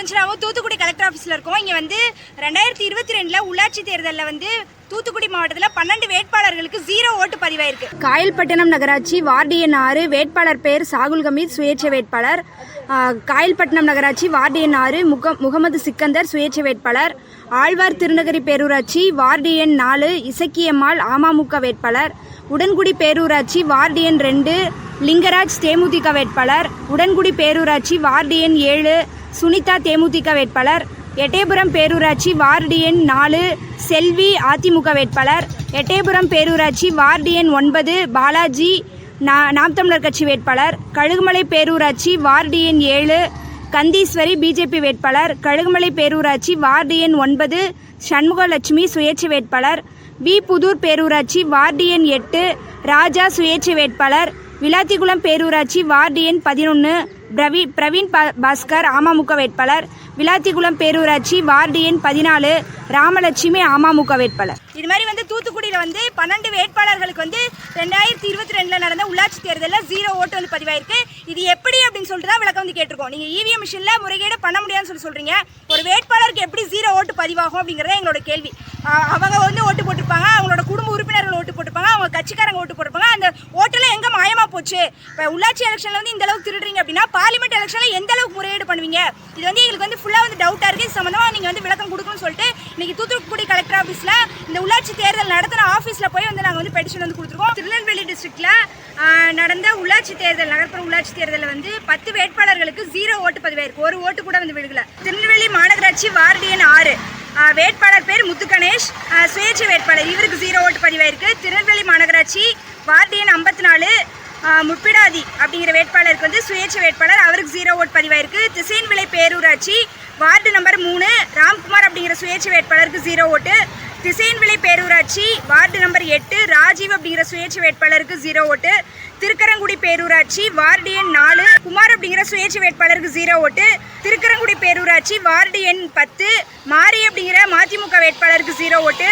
நிரஞ்சனாவும் Thoothukudi collector ஆஃபீஸில் இருக்கோம். இங்கே வந்து ரெண்டாயிரத்தி இருபத்தி ரெண்டில் உள்ளாட்சி தேர்தலில் வந்து தூத்துக்குடி மாவட்டத்தில் பன்னெண்டு வேட்பாளர்களுக்கு ஜீரோ ஓட்டு பதிவாயிருக்கு. காயல்பட்டினம் நகராட்சி வார்டு எண் ஆறு வேட்பாளர் பெயர் சாகுல் கமீத் சுயேட்சை வேட்பாளர். காயல்பட்டினம் நகராட்சி வார்டு எண் ஆறு முக முகமது சிக்கந்தர் சுயேட்சை வேட்பாளர். ஆழ்வார் திருநகரி பேரூராட்சி வார்டு எண் நாலு இசக்கியம்மாள் அமமுக வேட்பாளர். உடன்குடி பேரூராட்சி வார்டு எண் ரெண்டு லிங்கராஜ் தேமுதிக வேட்பாளர். உடன்குடி பேரூராட்சி வார்டு எண் ஏழு சுனிதா தேமுதிக வேட்பாளர் எட்டயபுரம் பேரூராட்சி வார்டு எண் நாலு செல்வி அதிமுக வேட்பாளர் எட்டயபுரம் பேரூராட்சி வார்டு எண் ஒன்பது பாலாஜி நா நாம் தமிழர் கட்சி வேட்பாளர் கழுகுமலை பேரூராட்சி வார்டு எண் ஏழு கந்தீஸ்வரி பிஜேபி வேட்பாளர் கழுகுமலை பேரூராட்சி வார்டு எண் ஒன்பது சண்முகலட்சுமி சுயேட்சை வேட்பாளர் வி புதூர் பேரூராட்சி வார்டு எண் எட்டு ராஜா சுயேட்சை வேட்பாளர் விளாத்திக்குளம் பேரூராட்சி வார்டு எண் பதினொன்று பிரவி பிரவீன் பா- பாஸ்கர் அமமுக வேட்பாளர் விளாத்திக்குளம் பேரூராட்சி வார்டு எண் பதினாலு ராமலட்சுமி அமமுக வேட்பாளர். இது மாதிரி வந்து தூத்துக்குடியில் வந்து பன்னெண்டு வேட்பாளர்களுக்கு வந்து ரெண்டாயிரத்தி இருபத்தி ரெண்டில் நடந்த உள்ளாட்சி தேர்தலில் ஜீரோ ஓட்டு வந்து பதிவாயிருக்கு. இது எப்படி அப்படின்னு சொல்லிட்டு தான் விளக்கம் வந்து கேட்டிருக்கோம். நீங்கள் இவிஎம் மிஷினில் முறைகேடு பண்ண முடியாதுன்னு சொல்லி சொல்கிறீங்க ஒரு வேட்பாளருக்கு எப்படி ஜீரோ ஓட்டு பதிவாகும் அப்படிங்கிறத எங்களோட கேள்வி. அவங்க வந்து ஓட்டு போட்டிருப்பாங்க. அவங்களோட குடும்ப உறுப்பினர்கள் ஓட்டு போட்டிருப்பாங்க அவங்க கட்சிக்காரங்க ஓட்டு போட்டிருப்பாங்க அந்த ஓட்டெல்லாம் எங்கே மாயமா போச்சு. இப்போ உள்ளாட்சி எலெக்ஷனில் வந்து இந்த அளவுக்கு திருடுறீங்க அப்படின்னா பார்லிமெண்ட் எலெக்ஷனில் எந்த அளவுக்கு முறையீடு பண்ணுவீங்க? இது வந்து எங்களுக்கு வந்து ஃபுல்லாக வந்து டவுட்டாக இருக்குது இது சம்மந்தமாக நீங்கள் வந்து விளக்கம் கொடுக்கணும்னு சொல்லிட்டு இன்னைக்கு தூத்துக்குடி கலெக்டர் ஆஃபீஸில் இந்த உள்ளாட்சி தேர்தல் நடத்தின ஆஃபீஸில் போய் வந்து நாங்கள் வந்து பெட்டிஷன் வந்து கொடுத்துருக்கோம். திருநெல்வேலி டிஸ்ட்ரிக்டில் நடந்த உள்ளாட்சி தேர்தல் நகர்ப்புற உள்ளாட்சி தேர்தலில் வந்து பத்து வேட்பாளர்களுக்கு ஜீரோ ஓட்டு பதிவாயிருக்கு ஒரு ஓட்டு கூட வந்து விழுகல. திருநெல்வேலி மாநகராட்சி வார்டு எண் ஆறு. வேட்பாளர் பேர் முத்து கணேஷ். சுயேட்சை வேட்பாளர். இவருக்கு ஜீரோ ஓட்டு பதிவாயிருக்கு திருநெல்வேலி மாநகராட்சி வார்டு எண் ஐம்பத்தி நாலு. முப்பிடாதி அப்படிங்கிற வேட்பாளருக்கு வந்து சுயேட்சை வேட்பாளர். அவருக்கு ஜீரோ ஓட் பதிவாயிருக்கு. திசையன்விளை பேரூராட்சி வார்டு நம்பர் மூணு. ராம்குமார் அப்படிங்கிற சுயேட்சை வேட்பாளருக்கு ஜீரோ ஓட்டு திசையன்விளை பேரூராட்சி வார்டு நம்பர் எட்டு ராஜீவ் அப்படிங்கிற சுயேட்சை வேட்பாளருக்கு ஜீரோ ஓட்டு. திருக்கரங்குடி பேரூராட்சி வார்டு எண் நாலு குமார் அப்படிங்கிற சுயேட்சை வேட்பாளருக்கு ஜீரோ ஓட்டு. திருக்கரங்குடி பேரூராட்சி வார்டு எண் பத்து மாரி அப்படிங்கிற மதிமுக வேட்பாளருக்கு ஜீரோ ஓட்டு.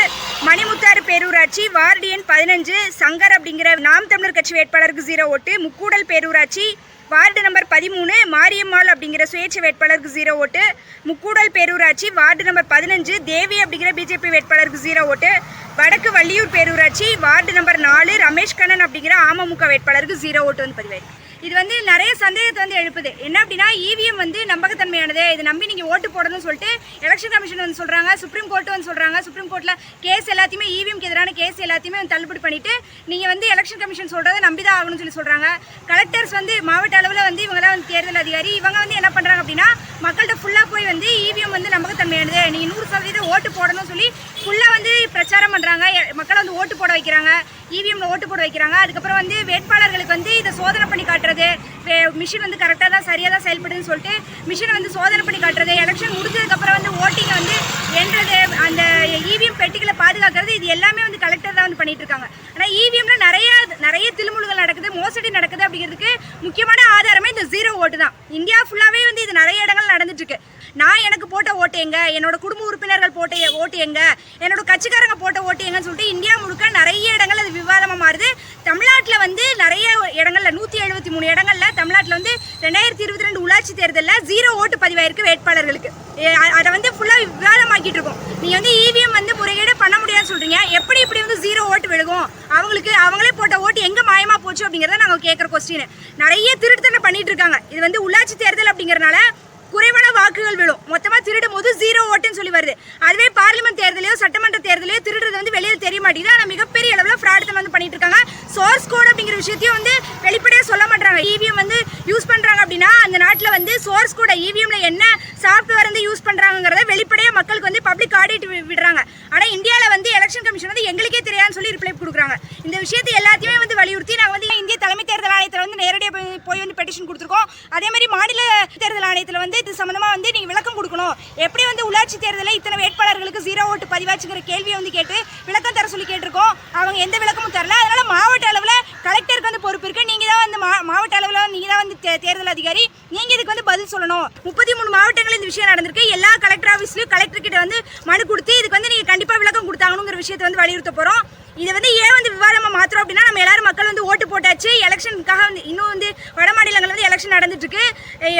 மணிமுத்தாறு பேரூராட்சி வார்டு எண் பதினஞ்சு சங்கர் அப்படிங்கிற நாம் தமிழர் கட்சி வேட்பாளருக்கு ஜீரோ ஓட்டு. முக்கூடல் பேரூராட்சி வார்டு நம்பர் பதிமூணு மாரியம்மாள் அப்படிங்கிற சுயேட்சை வேட்பாளருக்கு ஜீரோ ஓட்டு. முக்கூடல் பேரூராட்சி வார்டு நம்பர் பதினஞ்சு தேவி அப்படிங்கிற பிஜேபி வேட்பாளருக்கு ஜீரோ ஓட்டு. வடக்கு வள்ளியூர் பேரூராட்சி வார்டு நம்பர் நாலு ரமேஷ் கண்ணன் அப்படிங்கிற அமமுக வேட்பாளருக்கு ஜீரோ ஓட்டு வந்து பதிவாயிருக்கு. இது வந்து நிறைய சந்தேகத்தை வந்து எழுப்புது. என்ன அப்படின்னா இவிஎம் வந்து நம்பகத்தன்மையானது. இது நம்பி நீங்கள் ஓட்டு போடணும்னு சொல்லிட்டு எலெக்ஷன் கமிஷன் வந்து சொல்கிறாங்க சுப்ரீம் கோர்ட் வந்து சொல்கிறாங்க சுப்ரீம் கோர்ட்டில் கேஸ் எல்லாத்தையுமே இவிஎம்க்கு எதிரான கேஸ் எல்லாத்தையுமே வந்து தள்ளுபடி பண்ணிட்டு நீங்கள் வந்து எலெக்ஷன் கமிஷன் சொல்கிறத நம்பி தான் ஆகணும்னு சொல்லி சொல்கிறாங்க கலெக்டர்ஸ் வந்து மாவட்ட அளவில் வந்து இவங்களாம் வந்து தேர்தல் அதிகாரி. இவங்க வந்து என்ன பண்ணுறாங்க அப்படின்னா மக்கள்கிட்ட ஃபுல்லாக போய் வந்து இவிஎம் வந்து நம்பகத்தன்மையானது. நீங்கள் நூறு சதவீதம் ஓட்டு போடணும்னு சொல்லி ஃபுல்லாக வந்து பிரச்சாரம் பண்ணுறாங்க மக்களை வந்து ஓட்டு போட வைக்கிறாங்க. இவிஎம்ல ஓட்டு போட வைக்கிறாங்க. அதுக்கப்புறம் வந்து வேட்பாளர்களுக்கு வந்து இதை சோதனை பண்ணி காட்டுறது மிஷின் வந்து கரெக்டாக தான் சரியாக தான் செயல்படுதுன்னு சொல்லிட்டு மிஷினை வந்து சோதனை பண்ணி காட்டுறது எலெக்ஷன் முடிஞ்சதுக்கப்புறம் வந்து ஓட்டிங்கை வந்து எண்றது அந்த இவிஎம் பெட்டிகளை பாதுகாக்கிறது இது எல்லாமே வந்து கலெக்டர் தான் வந்து பண்ணிட்டு இருக்காங்க. ஆனால் இவிஎம்ல நிறைய நிறைய திருமுழுகள் நடக்குது மோசடி நடக்குது அப்படிங்கிறதுக்கு முக்கியமான ஆதாரமே இந்த ஜீரோ ஓட்டு தான். இந்தியா ஃபுல்லாகவே வந்து இது நிறைய இடங்கள் நடந்துட்டு இருக்கு. நான் எனக்கு போட்ட ஓட்டு எங்க? என்னோட குடும்ப உறுப்பினர்கள் போட்ட ஓட்டு எங்க? என்னோட கட்சிக்காரங்க போட்ட ஓட்டு எங்கன்னு சொல்லிட்டு இந்தியா முழுக்க நிறைய இடங்கள் அது விவாதமாக மாறுது. தமிழ்நாட்டில் வந்து நிறைய இடங்கள்ல நூற்றி எழுபத்தி மூணு இடங்கள்ல தமிழ்நாட்டில் வந்து ரெண்டாயிரத்தி இருபத்தி ரெண்டு உள்ளாட்சி தேர்தலில் ஜீரோ ஓட்டு பதிவாயிருக்கு வேட்பாளர்களுக்கு. அதை வந்து ஃபுல்லாக விவாதமாக்கிட்டு இருக்கோம். நீங்கள் வந்து இவிஎம் வந்து முறைகேடு பண்ண முடியாதுன்னு சொல்கிறீங்க எப்படி இப்படி வந்து ஜீரோ ஓட்டு விழுகும்? அவங்களுக்கு அவங்களே போட்ட ஓட்டு எங்கே மாயமாக போச்சு அப்படிங்கிறத நாங்கள் கேட்குற கொஸ்டின் நிறைய திருட்டுத்தனை பண்ணிட்டு இருக்காங்க. இது வந்து உள்ளாட்சி தேர்தல் அப்படிங்கிறனால குறைவான வாக்குகள் விழும். மொத்தமாக திருடும் போது ஜீரோ ஓட்டுன்னு சொல்லி வருது. அதுவே பார்லிமெண்ட் தேர்தலையோ சட்டமன்ற தேர்தலையோ திருடுறது வந்து வெளியில் தெரிய மாட்டேங்குது. ஆனால் மிகப்பெரிய அளவில் ஃப்ராட் வந்து பண்ணிட்டு இருக்காங்க. சோர்ஸ் கோட் அப்படிங்கிற விஷயத்தையும் வந்து வெளிப்படையாக சொல்ல மாட்டாங்க இவிஎம் வந்து யூஸ் பண்ணுறாங்க அப்படின்னா அந்த நாட்டில் வந்து சோர்ஸ் கோட இவிஎம்ல என்ன சாஃப்ட்வேர் வந்து யூஸ் பண்ணுறாங்கிறத வெளிப்படையாக மக்களுக்கு வந்து பப்ளிக் ஆடிட் விடுறாங்க. ஆனால் இந்தியாவில் வந்து எலெக்ஷன் கமிஷன் வந்து எங்களுக்கே தெரியாதுன்னு சொல்லி ரிப்ளை கொடுக்குறாங்க. இந்த விஷயத்தை எல்லாத்தையுமே வந்து வலியுறுத்தி நாங்கள் வந்து இந்திய தலைமை தேர்தல் ஆணையத்தில் வந்து நேரடியாக போய் போய் பெட்டிஷன் கொடுத்துருக்கோம். அதே மாதிரி மாநில தேர்தல் ஆணையத்தில் வந்து இது சம்மந்தமாக வந்து நீங்கள் விளக்கம் கொடுக்கணும். எப்படி வந்து உள்ளாட்சி தேர்தலில் இத்தனை வேட்பாளர்களுக்கு ஜீரோ ஓட்டு பதிவாச்சுங்கிற கேள்வியை வந்து கேட்டு விளக்கம் தர சொல்லி கேட்டிருக்கோம். அவங்க எந்த விளக்கமும் தரல. அதனால் மாவட்ட அளவில் கலெக்டருக்கு வந்து பொறுப்பு இருக்கு. நீங்கள் தான் வந்து மா- மாவட்ட அளவில் நீங்கள் தான் வந்து தே- தேர்தல் அதிகாரி. நீங்கள் இதுக்கு வந்து பதில் சொல்லணும். முப்பத்தி மூணு மாவட்டங்களில் இந்த விஷயம் நடந்திருக்கு. எல்லா கலெக்டர் ஆஃபீஸ்லையும் கலெக்டர் கிட்ட வந்து மனு கொடுத்து இதுக்கு வந்து நீங்கள் கண்டிப்பாக விளக்கம் கொடுத்தாங்கங்கிற விஷயத்தை வந்து வலியுறுத்த போகிறோம் இதை வந்து ஏன் வந்து விவாதமாக மாத்திரம் அப்படின்னா நம்ம எல்லாரும் மக்கள் வந்து ஓட்டு போட்டாச்சு. எலெக்ஷனுக்காக வந்து இன்னும் வந்து வட மாநிலங்கள் வந்து எலெக்ஷன் நடந்துட்டு இருக்கு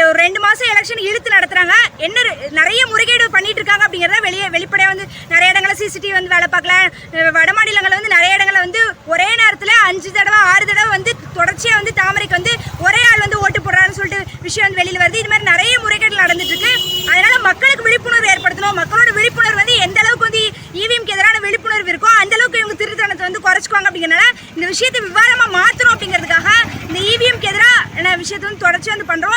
ஒரு ரெண்டு மாதம் எலெக்ஷன் இழுத்து நடத்துறாங்க. என்ன நிறைய முறைகேடு பண்ணிட்டு இருக்காங்க அப்படிங்கிறத வெளியே வெளிப்படையாக வந்து நிறைய இடங்கள்ல சிசிடிவி வந்து வேலை பார்க்கல. வட மாநிலங்களில் வந்து நிறைய இடங்களில் வந்து ஒரே நேரத்தில் அஞ்சு தடவை ஆறு தடவை வந்து தொடர்ச்சியாக வந்து தாமரைக்கு வந்து ஒரே ஆள் வந்து ஓட்டு போடுறான்னு சொல்லிட்டு விஷயம் வந்து வெளியில் வருது. இது மாதிரி நிறைய முறைகேடுகள் நடந்துட்டு இருக்கு அதனால மக்களுக்கு விழிப்புணர்வு ஏற்படுத்தணும் மக்களோட விழிப்புணர்வு வந்து எந்த அளவுக்கு வந்து இவிஎம்க்கு எதிரான விழிப்புணர்வு இருக்கோ அந்த அளவுக்கு இவங்க திருத்தணத்தை வந்து குறைச்சிக்குவாங்க அப்படிங்கறனால இந்த விஷயத்தை விவாதமாக மாற்றணும் அப்படிங்கிறதுக்காக இந்த இவிஎம்க்கு என்ன விஷயத்தை வந்து தொடர்ச்சி வந்து பண்றோம்.